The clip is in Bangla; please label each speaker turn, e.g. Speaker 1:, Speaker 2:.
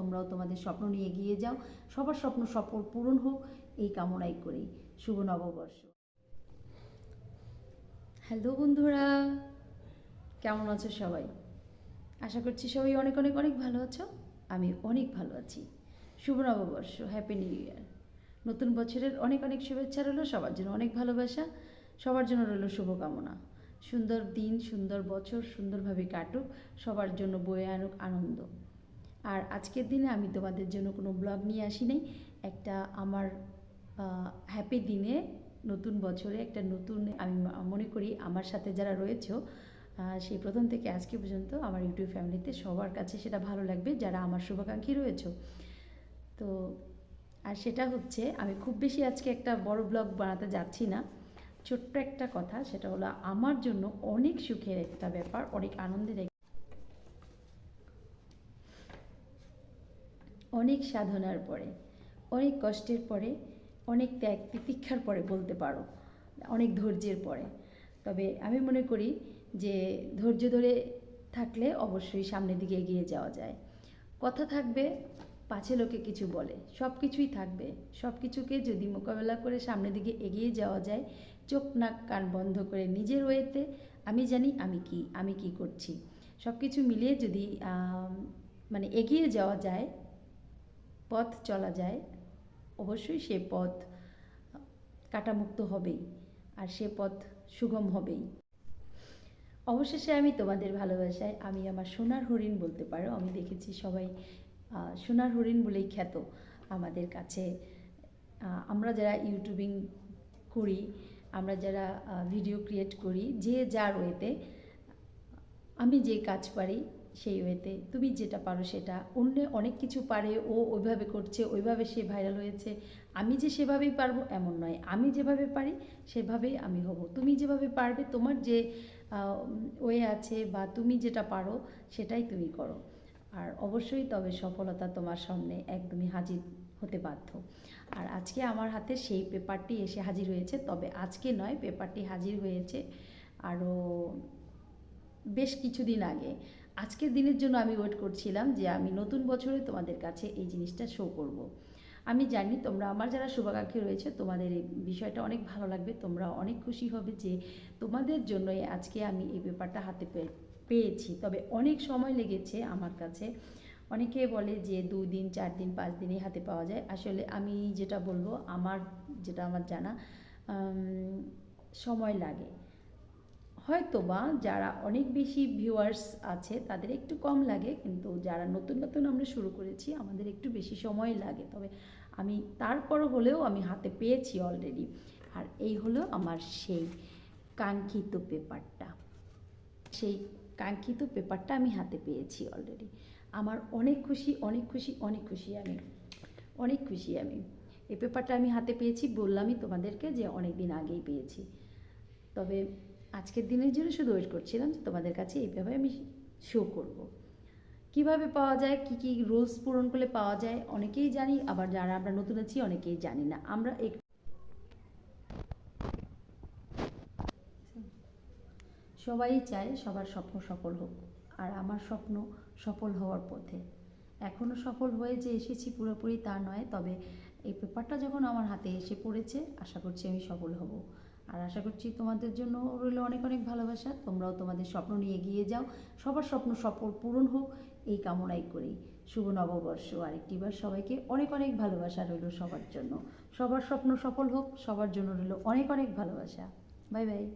Speaker 1: তোমরাও তোমাদের স্বপ্ন নিয়ে এগিয়ে যাও। সবার স্বপ্ন সফল পূরণ হোক। এই কামনাই করি। শুভ নববর্ষ। হ্যালো বন্ধুরা, কেমন আছো সবাই? আশা করছি সবাই অনেক অনেক অনেক ভালো আছো। আমি অনেক ভালো আছি। শুভ নববর্ষ হ্যাপি নিউ ইয়ার নতুন বছরের অনেক অনেক শুভেচ্ছা রইল। সবার জন্য অনেক ভালোবাসা। সবার জন্য রইল শুভকামনা। সুন্দর দিন, সুন্দর বছর, সুন্দরভাবে কাটুক। সবার জন্য বয়ে আনুক আনন্দ। আর আজকের দিনে আমি তোমাদের জন্য কোনো ব্লগ নিয়ে আসি নাই। একটা আমার হ্যাপি দিনে, নতুন বছরে একটা নতুন, আমি মনে করি আমার সাথে যারা রয়েছে সেই প্রথম থেকে আজকে পর্যন্ত আমার ইউটিউব ফ্যামিলিতে সবার কাছে সেটা ভালো লাগবে, যারা আমার শুভাকাঙ্ক্ষী রয়েছে। তো, আর সেটা হচ্ছে, আমি খুব বেশি আজকে একটা বড় ব্লগ বানাতে যাচ্ছি না। ছোট্ট একটা কথা, সেটা হলো আমার জন্য অনেক সুখের একটা ব্যাপার, অনেক আনন্দের এক- অনেক সাধনার পরে, অনেক কষ্টের পরে, অনেক ত্যাগ তিতিক্ষার পরে বলতে পারো, অনেক ধৈর্যের পরে। তবে আমি মনে করি যে ধৈর্য ধরে থাকলে অবশ্যই সামনের দিকে এগিয়ে যাওয়া যায়। কথা থাকবে, পাছে লোকে কিছু বলে, সব কিছুই থাকবে। সব কিছুকে যদি মোকাবেলা করে সামনের দিকে এগিয়ে যাওয়া যায়, চোখ নাক কান বন্ধ করে নিজের ওয়েতে, আমি জানি আমি কি আমি কি করছি। সব কিছু মিলিয়ে যদি মানে এগিয়ে যাওয়া যায় পথ চলা যায়, অবশ্যই সে পথ কাটামুক্ত হবেই আর সে পথ সুগম হবেই। অবশেষে আমি তোমাদের ভালোবাসায় আমি আমার সোনার হরিণ বলতে পারো, আমি দেখেছি সবাই সোনার হরিণ বলেই খ্যাত আমাদের কাছে। আমরা যারা ইউটিউবিং করি, আমরা যারা ভিডিও ক্রিয়েট করি, যে যার ওয়েতে আমি যে কাজ পারি সেই ওয়েতে। তুমি যেটা পারো সেটা। অন্য অনেক কিছু পারে, ও ওইভাবে করছে, ওইভাবে সে ভাইরাল হয়েছে। আমি যে সেভাবেই পারব এমন নয়। আমি যেভাবে পারি, সেভাবেই আমি হব। তুমি যেভাবে পারবে, তোমার যে ওয়ে আছে বা তুমি যেটা পারো, সেটাই তুমি করো। আর অবশ্যই তবে সফলতা তোমার সামনে একদমই হাজির হতে বাধ্য। আর আজকে আমার হাতে সেই পেপারটি এসে হাজির হয়েছে। তবে আজকে নয়, পেপারটি হাজির হয়েছে আরও বেশ কিছুদিন আগে। আজকের দিনের জন্য আমি ওয়েট করছিলাম যে আমি নতুন বছরে তোমাদের কাছে এই জিনিসটা শো করব। আমি জানি তোমরা আমার যারা শুভাকাঙ্ক্ষী রয়েছে, তোমাদের এই বিষয়টা অনেক ভালো লাগবে। তোমরা অনেক খুশি হবে যে তোমাদের জন্যই আজকে আমি এই পেপারটা হাতে পেয়েছি। তবে অনেক সময় লেগেছে আমার কাছে। অনেকে বলে যে দিন, চার দিন, পাঁচ দিনে হাতে পাওয়া যায়। আসলে আমি যেটা বলব, আমার যেটা আমার জানা সময় লাগে। হয়তো বা যারা অনেক বেশি ভিউয়ার্স আছে, তাদের একটু কম লাগে, কিন্তু যারা নতুন নতুন আমরা শুরু করেছি, আমাদের একটু বেশি সময় লাগে। তবে আমি তারপরও হলেও আমি হাতে পেয়েছি অলরেডি আর এই হলো আমার সেই কাঙ্ক্ষিত পেপারটা। সেই কাঙ্ক্ষিত পেপারটা আমি হাতে পেয়েছি অলরেডি আমার অনেক খুশি অনেক খুশি অনেক খুশি আমি। অনেক খুশি আমি। এই পেপারটা আমি হাতে পেয়েছি, বললামই তোমাদেরকে যে অনেক দিন আগেই পেয়েছি। তবে আজকের দিনের জন্য শুধু ওয়েট করছিলাম যে তোমাদের কাছে এইভাবে আমি শো করব। কীভাবে পাওয়া যায়, কি কি রুলস পূরণ করলে পাওয়া যায়, অনেকেই জানি, আবার যারা আমরা নতুন আছি, অনেকেই জানি না। আমরা এক সবাই চায় সবার স্বপ্ন সফল হোক, আর আমার স্বপ্ন সফল হওয়ার পথে। এখনও সফল হয়ে যে এসেছি পুরোপুরি তা নয়, তবে এই পেপারটা যখন আমার হাতে এসে পড়েছে, আশা করছি আমি সফল হব। আর আশা করছি তোমাদের জন্য রইল অনেক অনেক ভালোবাসা। তোমরাও তোমাদের স্বপ্ন নিয়ে এগিয়ে যাও। সবার স্বপ্ন সফল পূরণ হোক, এই কামনাই করি। শুভ নববর্ষ আরেকটিবার সবাইকে অনেক অনেক ভালোবাসা রইল সবার জন্য। সবার স্বপ্ন সফল হোক, সবার জন্য রইল অনেক অনেক ভালোবাসা। Bye bye.